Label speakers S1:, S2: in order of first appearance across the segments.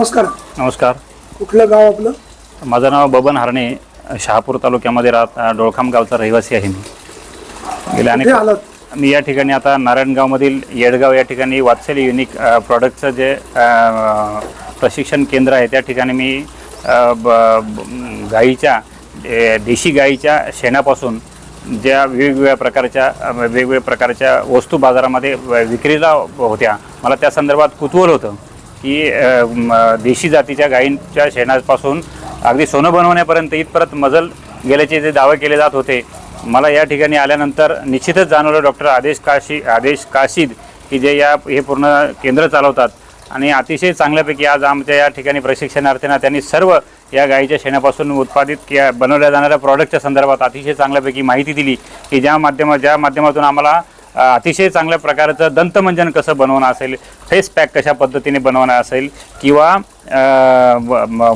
S1: नमस्कार.
S2: नमस्कार.
S1: कुठलं गाव आपलं?
S2: माझं नाव बबन हरणे शहापूर तालुक्यामध्ये राहत डोळखाम गावचा रहिवासी आहे मी. गेल्या अनेक मी या ठिकाणी आता नारायणगावमधील येडगाव या ठिकाणी वात्सल्य युनिक प्रॉडक्टचं जे प्रशिक्षण केंद्र आहे त्या ठिकाणी मी गाईच्या देशी गाईच्या शेणापासून ज्या वेगवेगळ्या प्रकारच्या वेगवेगळ्या प्रकारच्या वस्तू बाजारामध्ये विक्रीला होत्या. मला त्या संदर्भात कुतूहल होतं. की देशी जातीच्या गायींच्या शेणापासून अगदी सोनं बनवण्यापर्यंत इथपर्यंत मजल गेल्याचे जे दावे केले जात होते मला या ठिकाणी आल्यानंतर निश्चितच जाणवलं. डॉक्टर आदेश काशी आदेश काशीद की जे या हे पूर्ण केंद्र चालवतात. आणि अतिशय चांगल्यापैकी आज आमच्या या ठिकाणी प्रशिक्षणार्थींना त्यांनी सर्व या गाईच्या शेणापासून उत्पादित किया बनवल्या जाणाऱ्या प्रॉडक्टच्या संदर्भात अतिशय चांगल्यापैकी माहिती दिली की ज्या माध्यमा ज्या माध्यमातून आम्हाला अतिशय चांगल्या प्रकारचं दंतमंजन कसं बनवणं असेल फेस पॅक कशा पद्धतीने बनवणं असेल किंवा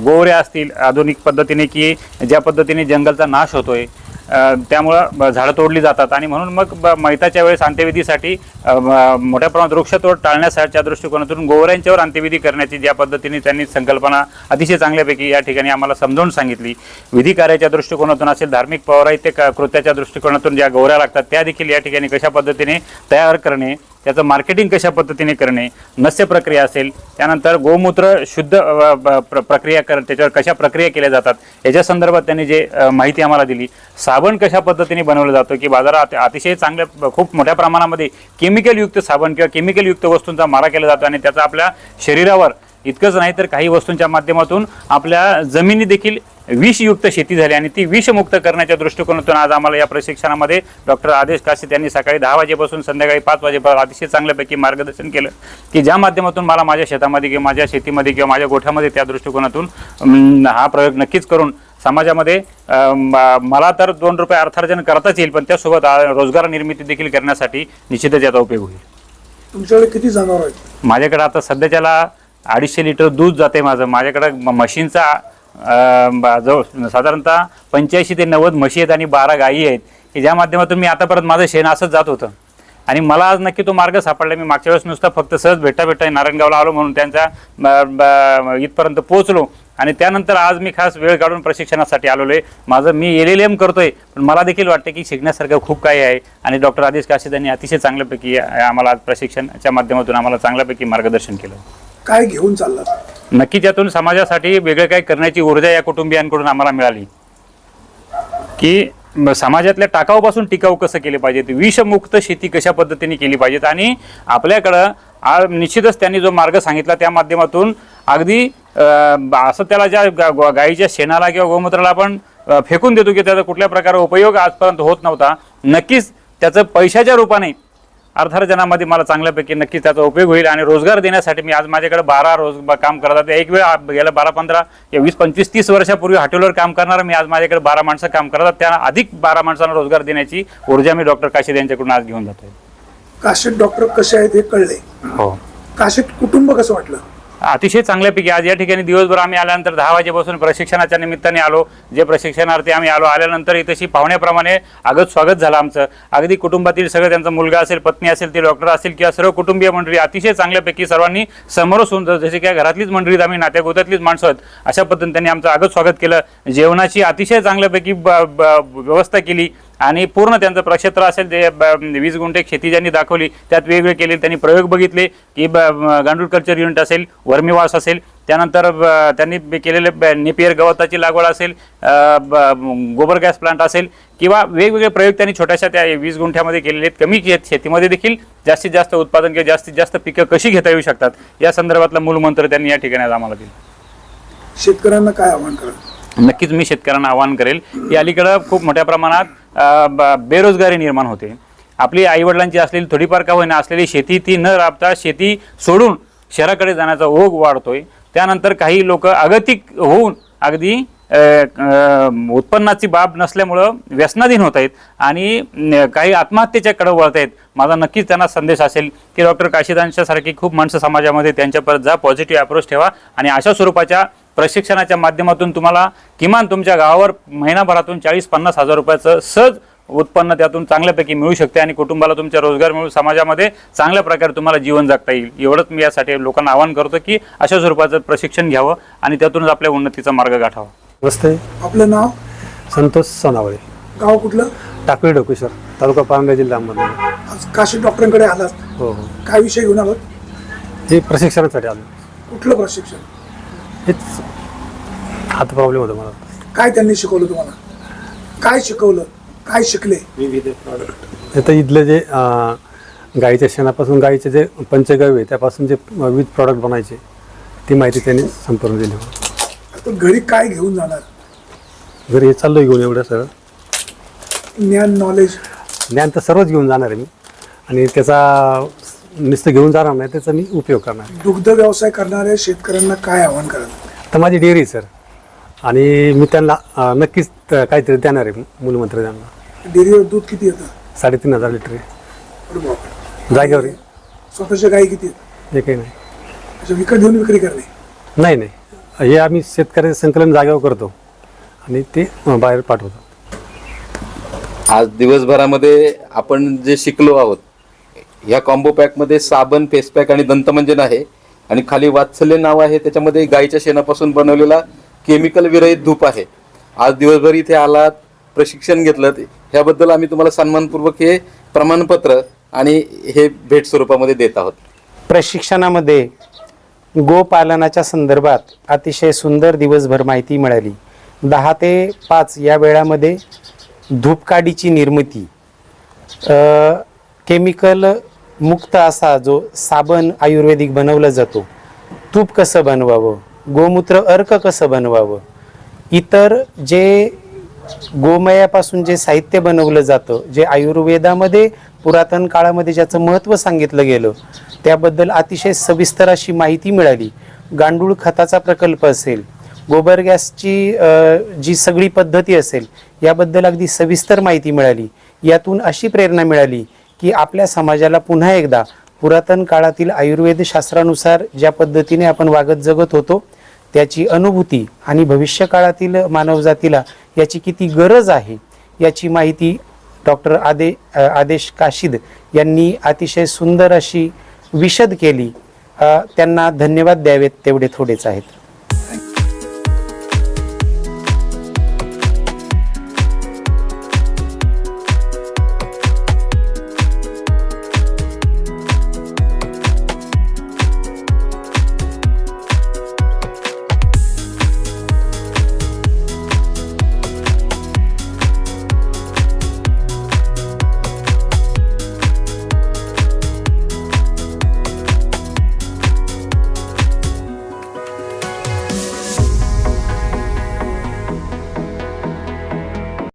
S2: गोवऱ्या असतील आधुनिक पद्धतीने की ज्या पद्धतीने जंगलचा नाश होतोय आहे त्यामुळं झाडं तोडली जातात. आणि म्हणून मग मैताच्या वेळेस अंत्यविधीसाठी मोठ्या प्रमाणात वृक्षतोड टाळण्यासाठीच्या दृष्टिकोनातून गोवऱ्यांच्यावर अंत्यविधी करण्याची ज्या पद्धतीने त्यांनी संकल्पना अतिशय चांगल्यापैकी या ठिकाणी आम्हाला समजावून सांगितली. विधी कार्याच्या दृष्टिकोनातून असेल धार्मिक पौराहित्य क- कृत्याच्या दृष्टिकोनातून ज्या गोवऱ्या लागतात त्या देखील या ठिकाणी कशा पद्धतीने तयार करणे त्याचं मार्केटिंग कशा पद्धतीने करणे नस्य प्रक्रिया असेल त्यानंतर गोमूत्र शुद्ध ब- प्र- प्रक्रिया कर त्याच्यावर कशा प्रक्रिया केल्या जातात याच्या संदर्भात त्यांनी जे माहिती आम्हाला दिली साबण कशा पद्धतीने बनवलं जातं की बाजारात अतिशय चांगल्या खूप मोठ्या प्रमाणामध्ये केमिकलयुक्त साबण किंवा केमिकलयुक्त वस्तूंचा मारा केला जातो आणि त्याचा आपल्या शरीरावर इतकंच नाही तर काही वस्तूंच्या माध्यमातून आपल्या जमिनी देखील विषयुक्त शेती झाली आणि ती विषमुक्त करण्याच्या दृष्टिकोनातून आज आम्हाला या प्रशिक्षणामध्ये डॉक्टर आदेश काशी त्यांनी सकाळी दहा वाजेपासून संध्याकाळी पाच वाजेपर्यंत अतिशय चांगल्यापैकी मार्गदर्शन केलं की ज्या माध्यमातून मला माझ्या शेतामध्ये किंवा माझ्या शेतीमध्ये किंवा माझ्या गोठ्यामध्ये त्या दृष्टिकोनातून हा प्रयोग नक्कीच करून समाजामध्ये मला तर दोन रुपये अर्थार्जन करताच येईल पण त्यासोबत रोजगार निर्मिती देखील करण्यासाठी निश्चितच याचा उपयोग होईल.
S1: तुमच्याकडे किती जनावर आहेत?
S2: माझ्याकडे आता सध्याच्याला अडीचशे लिटर दूध जाते माझं. माझ्याकडे म- म्हशींचा अं, जवळ साधारणतः पंच्याऐंशी ते नव्वद म्हशी आहेत आणि बारा गायी आहेत की ज्या माध्यमातून मी आतापर्यंत माझं शेण असंच जात होतं. आणि मला आज नक्की तो मार्ग सापडला. मी मागच्या वेळेस नुसता फक्त सहज भेटा भेटा नारायणगावला आलो म्हणून त्यांच्या ब- ब- इथपर्यंत पोहोचलो. आणि त्यानंतर आज मी खास वेळ काढून प्रशिक्षणासाठी आलेलो आहे माझं मी एल एल एम करतोय पण मला देखील वाटतं की शिकण्यासारखं खूप काही आहे. आणि डॉक्टर आदेश काशीद यांनी अतिशय चांगल्यापैकी आम्हाला आज प्रशिक्षणाच्या माध्यमातून आम्हाला चांगल्यापैकी मार्गदर्शन केलं.
S1: काय घेऊन चाललं
S2: नक्की त्यातून समाजासाठी वेगळं काही करण्याची ऊर्जा या कुटुंबियांकडून आम्हाला मिळाली. की समाजातल्या टाकाऊपासून टिकाऊ कसं केले पाहिजेत? विषमुक्त शेती कशा पद्धतीने केली पाहिजेत? आणि आपल्याकडं आ निश्चितच त्यांनी जो मार्ग सांगितला त्या माध्यमातून अगदी असं त्याला ज्या गाईच्या शेणाला किंवा गोमूत्राला आपण फेकून देतो की त्याचा कुठल्या प्रकारे उपयोग आजपर्यंत होत नव्हता. नक्कीच त्याचं पैशाच्या रूपाने अर्थार्जनामध्ये मला चांगल्यापैकी नक्कीच त्याचा उपयोग होईल आणि रोजगार देण्यासाठी मी आज माझ्याकडे बारा रोज काम करत आहे. एक वेळ गेल्या बारा पंधरा या वीस पंचवीस तीस वर्षापूर्वी हॉटेलवर काम करणारा मी आज माझ्याकडे बारा माणसं काम करतात त्यांना अधिक बारा माणसांना रोजगार देण्याची ऊर्जा मी डॉक्टर काशीद यांच्याकडून आज घेऊन जातोय.
S1: काशीत डॉक्टर कसे आहेत हे कळले.
S2: हो.
S1: काशीत कुटुंब कसं वाटलं?
S2: अतिशय चांगल्यापैकी आज या ठिकाणी दिवसभर आम्ही आल्यानंतर दहा वाजेपासून प्रशिक्षणाच्या निमित्ताने आलो. जे प्रशिक्षणार्थी आम्ही आलो आल्यानंतर इथेशी पाहुण्याप्रमाणे अगद स्वागत झालं आमचं. अगदी कुटुंबातील सगळं त्यांचा मुलगा असेल पत्नी असेल ते डॉक्टर असेल किंवा सर्व कुटुंबीय मंडळी अतिशय चांगल्यापैकी सर्वांनी समोर होऊन जसे की घरातलीच मंडळीत आम्ही नात्यागोत्यातलीच माणसं आहेत. अशा पद्धतीने त्यांनी आमचं अगद स्वागत केलं. जेवणाची अतिशय चांगल्यापैकी ब- ब- व्यवस्था केली. आणि पूर्ण त्यांचं प्रक्षेत्र असेल जे ब- वीस गुंठे शेती ज्यांनी दाखवली त्यात वेगवेगळे केले त्यांनी प्रयोग बघितले की गांडूळ कल्चर युनिट असेल वर्मीवास असेल त्यानंतर त्यांनी केलेले नेपियर गवताची लागवड असेल गोबर गॅस प्लांट असेल किंवा वेगवेगळे प्रयोग त्यांनी छोट्याशा त्या वीस गुंठ्यामध्ये केलेले आहेत. कमी शेत- शेतीमध्ये देखील जास्तीत जास्त उत्पादन किंवा जास्तीत जास्त पिकं कशी घेता येऊ शकतात या संदर्भातला मूलमंत्र त्यांनी या ठिकाणी आम्हाला दिला.
S1: शेतकऱ्यांना काय आव्हान करा
S2: नक्कीच मी शेतकऱ्यांना आवाहन करेल की अलीकडं खूप मोठ्या प्रमाणात बेरोजगारी निर्माण होते. आपली आईवडिलांची असलेली थोडीफार का होईना असलेली शेती ती न राबता शेती सोडून शहराकडे जाण्याचा ओघ वाढतोय. त्यानंतर काही लोक अगतिक होऊन अगदी उत्पन्नाची बाब नसल्यामुळं व्यसनाधीन होत आहेत आणि काही आत्महत्येच्या कडं वळत आहेत. माझा नक्कीच त्यांना संदेश असेल की डॉक्टर काशीदांच्यासारखी खूप माणसं समाजामध्ये त्यांच्यापर्यंत जा पॉझिटिव्ह अप्रोच ठेवा आणि अशा स्वरूपाच्या प्रशिक्षणाच्या माध्यमातून तुम्हाला किमान तुमच्या गावावर महिनाभरातून चाळीस पन्नास हजार रुपयाचं सहज उत्पन्न त्यातून चांगल्यापैकी मिळू शकते आणि कुटुंबाला तुमच्या रोजगार मिळून समाजामध्ये चांगल्या प्रकारे तुम्हाला जीवन जगता येईल. एवढंच मी यासाठी लोकांना आवाहन करतो की अशा स्वरूपाचं प्रशिक्षण घ्यावं आणि त्यातूनच आपल्या उन्नतीचा मार्ग गाठावा.
S3: नमस्ते.
S1: आपलं नाव?
S3: संतोष सोनावळे.
S1: गाव कुठलं?
S3: टाकळी डोकेश्वर तालुका पारंब्या जिल्हा अहमदनगर.
S1: आज काशीद डॉक्टरांकडे आलात.
S3: हो हो.
S1: काय विषय घेऊन आलात?
S3: हे प्रशिक्षणासाठी आलो.
S1: कुठलं प्रशिक्षण?
S3: हेच हात प्रॉब्लेम होता मला.
S1: काय त्यांनी शिकवलं तुम्हाला? काय शिकवलं? काय शिकले?
S3: इथं इथले जे अं, गाईच्या शेणापासून गाईचे जे पंचगव्य आहे त्यापासून जे विविध प्रॉडक्ट बनायचे ती माहिती त्यांनी संपूर्ण दिली.
S1: आता घरी काय घेऊन जाणार?
S3: घरी हे चाललो घेऊन एवढं सगळं.
S1: ज्ञान नॉलेज
S3: ज्ञान तर सर्वच घेऊन जाणार आहे मी. आणि त्याचा नुसतं घेऊन जाणार नाही त्याचा मी उपयोग करणार. आहे.
S1: दुग्ध व्यवसाय करणाऱ्या शेतकऱ्यांना काय आव्हान कराल
S3: तर माझी डेअरी आहे, सर. आणि मी त्यांना अं, नक्कीच त- काहीतरी देणार आहे मूलमंत्र त्यांना
S1: डेअरीवर दूध किती येतं?
S3: साडेतीन हजार लिटर आहे.
S1: अरे बापरे.
S3: जागेवर आहे.
S1: स्वतःच्या गाई किती आहेत?
S3: हे काही नाही.
S1: अच्छा, विकत घेऊन विक्री करणे.
S3: नाही नाही. हे आम्ही शेतकऱ्याचं संकलन जागेवर करतो. आणि ते अं, बाहेर पाठवतो
S4: आज दिवसभरामध्ये आपण जे शिकलो आहोत या कॉम्बो पॅकमध्ये साबण फेस पॅक आणि दंतमंजन आहे. आणि खाली वात्सल्य नाव आहे. त्याच्यामध्ये गाईच्या शेणापासून बनवलेला केमिकल विरहित धूप आहे. आज दिवसभर इथे आलात प्रशिक्षण घेतलं ह्याबद्दल आम्ही तुम्हाला सन्मानपूर्वक हे प्रमाणपत्र आणि हे भेट स्वरूपामध्ये देत आहोत.
S5: प्रशिक्षणामध्ये गोपालनाच्या संदर्भात अतिशय सुंदर दिवसभर माहिती मिळाली. दहा ते पाच या वेळामध्ये धूपकाडीची निर्मिती केमिकल मुक्त असा जो साबण आयुर्वेदिक बनवला जातो तूप कसं बनवावं गोमूत्र अर्क कसं बनवावं इतर जे गोमयापासून जे साहित्य बनवलं जातं जे आयुर्वेदामध्ये पुरातन काळामध्ये ज्याचं महत्त्व सांगितलं गेलं त्याबद्दल अतिशय सविस्तर अशी माहिती मिळाली. गांडूळ खताचा प्रकल्प असेल गोबर गॅसची जी सगळी पद्धती असेल याबद्दल अगदी सविस्तर माहिती मिळाली. यातून अशी प्रेरणा मिळाली की आपल्या समाजाला पुन्हा एकदा पुरातन काळातील आयुर्वेद शास्त्रानुसार ज्या पद्धतीने आपण वागत जगत होतो त्याची अनुभूती आणि भविष्य काळातील मानवजातीला याची किती गरज आहे याची माहिती डॉक्टर आदे आदेश काशिद यांनी अतिशय सुंदर अशी विशद केली. त्यांना धन्यवाद द्यावेत तेवढे थोडेच आहेत.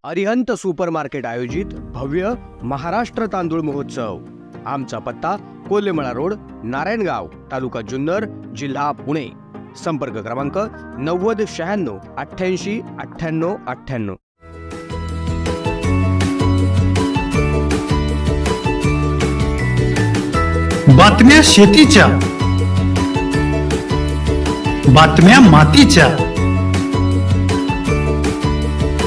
S6: अरिहंत सुपरमार्केट आयोजित भव्य महाराष्ट्र तांदूळ महोत्सव. आमचा पत्ता कोल्हेमळा रोड नारायणगाव तालुका जुन्नर जिल्हा पुणे. संपर्क क्रमांक नव्वद शहाण्णव अठ्ठ्याऐंशी अठ्ठ्याण्णव अठ्ठ्याण्णव.
S7: बातम्या शेतीच्या. बातम्या मातीच्या.